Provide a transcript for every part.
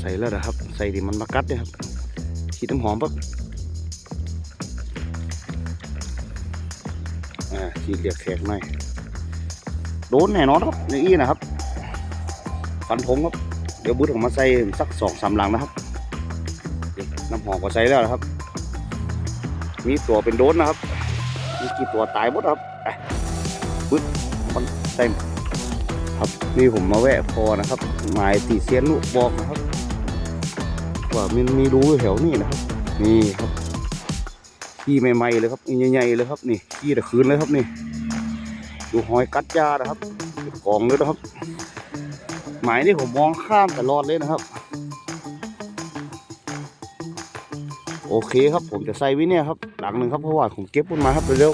ใส่แล้วนะครับ ใส่ดิมันมากัดเนี่ยครับขีดน้ำหอมปั๊บอ่าขีดเรียกแขกหน่อยโดนแน่นอนครับอย่างนี้นะครับฟันผมครับ เดี๋ยวบุดออกมาใส่สักสองสามหลังนะครับน้ำหอมก็ใส่แล้วนะครับ มีตัวเป็นโดนนะครับ มีกี่ตัวตายหมดครับปบึ้ดมันเต็มครับนี่ผมมาแวะพอนะครับหมายตีเซียนลูกบอกนะครับ ว่ามันมีรูแถวนี้นะครับ นี่ครับขี้ใหม่ๆเลยครับใหญ่ๆเลยครับนี่ขี้ตะคืนเลยครับนี่ ดูหอยกัดยานะครับกองเลยนะครับ หมายนี่ผมมองข้ามตลอดเลยนะครับ โอเคครับผมจะใส่ไว้เนี่ยครับ หลังหนึ่งครับเพราะว่าผมเก็บมันมาครับเร็ว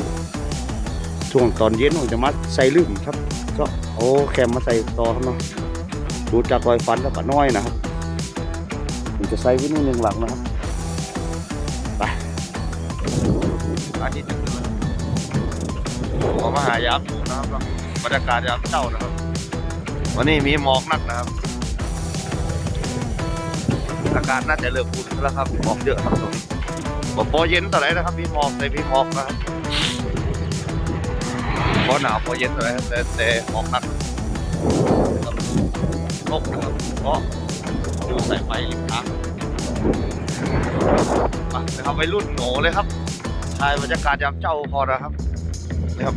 ๆช่วงตอนเย็นผมจะมาใส่ลืมครับ ก็โอ้แคมมาใส่ต่อครับเนาะดูจากรอยฟันแล้วก็น้อยนะครับ ผมจะใส่ไว้นี่หนึ่งหลังนะครับ ไปอาทิตย์จะขึ้นแล้วขอมาหายามนะครับบรรยากาศยามเช้านะครับ วันนี้มีหมอกหนักนะครับ อากาศน่าจะเริ่มอุ่นแล้วครับหมอกเยอะครับตรงนี้บอกพอเย็นต่อไหนนะครับพี่หมอกแต่พี่หมอกนะครับพอหนาวพอเย็นต่อไหนแต่แต่หมอกหนักครับตกนะครับเพราะ อยู่ใส่ไฟริมทางมานะครับไปรุ่นโหนเลยครับถ่ายบรรยากาศยามเจ้าพอนะครับนะครับ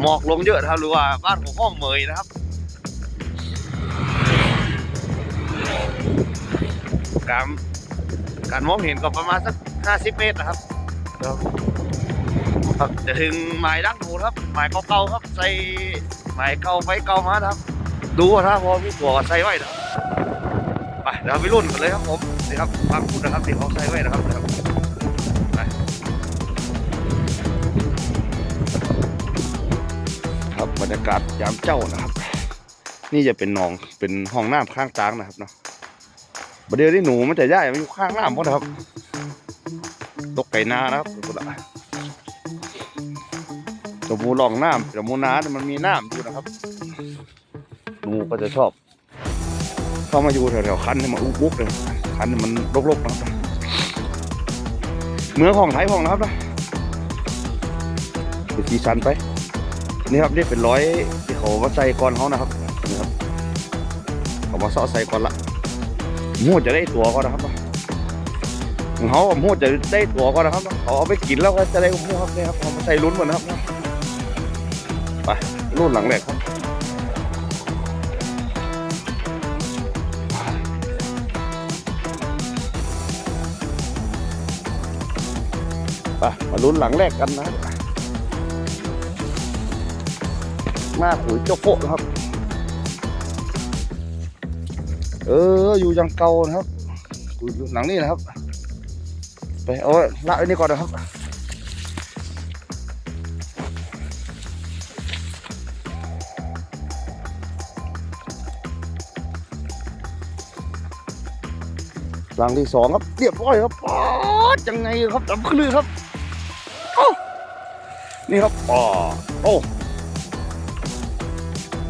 หมอกลงเยอะนะครับหรือว่าบ้านของห้องเมยนะครับ การการมองเห็นก็ประมาณสักห้าสิบเมตรนะครับครับจะถึงหมายดั้งหูครับ หมายเก่าๆครับ ใส่หมายเก่าไปเก่ามาครับ ดูว่าถ้าพอมีตัวใส่ไว้นะครับ ไปเดี๋ยวไปรุ่นกันเลยครับผมนี่ครับฟังพูดนะครับที่เขาใส่ไว้นะครับนะครับไปครับบรรยากาศยามเจ้านะครับ นี่จะเป็นหนองเป็นห้องน้ำข้างกลางนะครับเนาะประเดี๋ยวนี้หนูมันจะย่ายมันอยู่ข้างน้ำหมดนะครับตกไก่นานะครับตัวละตัวมูลองน้ำตัวมูนามันมีน้ำอยู่นะครับ หนูก็จะชอบ เขามาอยู่แถวๆคันนี่มาอุกอุกเลยคันนี่มันรกๆนะครับเมืองของไทยของนะครับนะเป็นสีสันไปนี่ครับนี่เป็นร้อยที่เขามาใส่ก่อนเขานะครับนี่ครับเขามาเสาะใส่ก่อนละมูดจะได้ตัวก็นะครับเขามูดจะได้ตัวก็นะครับเขาเอาไปกินแล้วก็จะได้มูครับนี่ครับเอามาใส่ลุ้นเหมือนนะครับไปรุ่นหลังแรกครับ ไปมาลุ้นหลังแรกกันนะครับหน้าขุยโจโกะนะครับ เออ อยู่ยังเก่านะครับอยู่หลังนี้นะครับ ไปเอาไละไว้นี่ก่อนนะครับหลังที่สองครับเรียบร้อยครับป๊อดยังไงครับดำคลื่นครับ นี่ครับอ๋อโอ้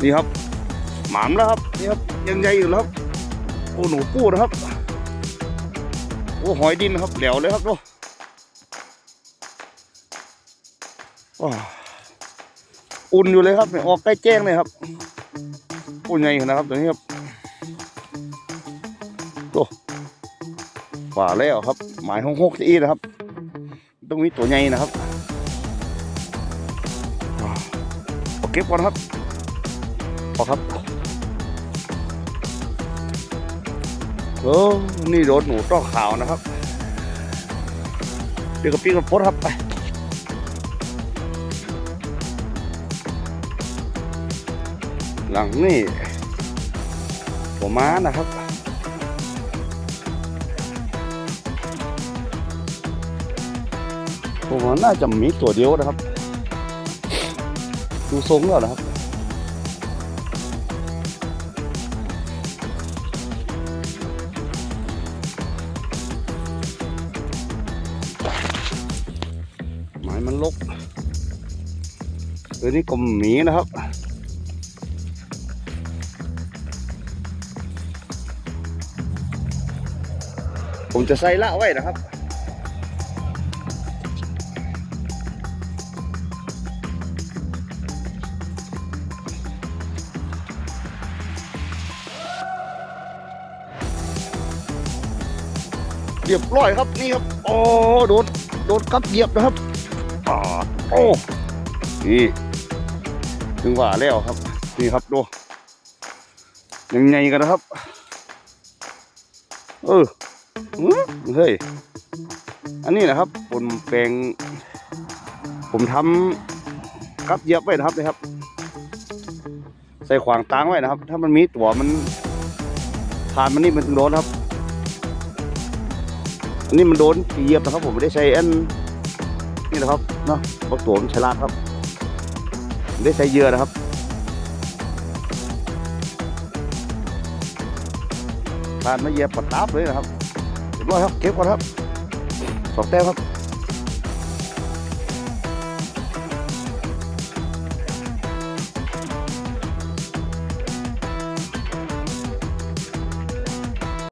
นี่ครับ หมามแล้วครับนี่ครับยังใหญ่อยู่แล้วครับโอ้หนูปูนะครับโอ้หอยดินนะครับแหลวเลยครับดูว้าอุ่นอยู่เลยครับเนี่ยออกใกล้แจ้งเลยครับอุ่นใหญ่นะครับตัวนี้ครับดูฝ่าแล้วครับ หมายหกหกอีนะครับ ต้องมีตัวใหญ่นะครับ ก็บก่อนครับพอครับเออนี่โดนหนูต้อขาวนะครับ เดี๋ยวกับพี่กับพดครับไปหลังนี่ผมม้านะครับผมว่าน่าจะมีตัวเดียวนะครับ ดูทรงแล้วนะครับไม้มันลกตัวนี้กลมหมีนะครับผผมจะใส่ละไว้นะครับ เรียบร้อยครับนี่ครับโอ้โดนโดนกับเหยียบนะครับอ่าโอ้นี่ถึงว่าแล้วครับ นี่ครับดูยังไงกันนะครับ เออเฮ้ยอันนี้นะครับผมแปลง ผมทำกับเหยียบไว้นะครับนี่ครับ ใส่ขวางตางไว้นะครับ ถ้ามันมีตัวมันผ่านมันนี่มันถึงโดนครับ อันนี้มันโดนเหยียบนะครับ ผมไม่ได้ใช้อันนี่นะครับเนาะเพระตัวมันฉลาดครับไม่ได้ใช้เยือนะครับผ่านมาเหยียบปัดตับเลยนะครับเรียบร้อยครับเก็บก่อนครับสองแต้มครับ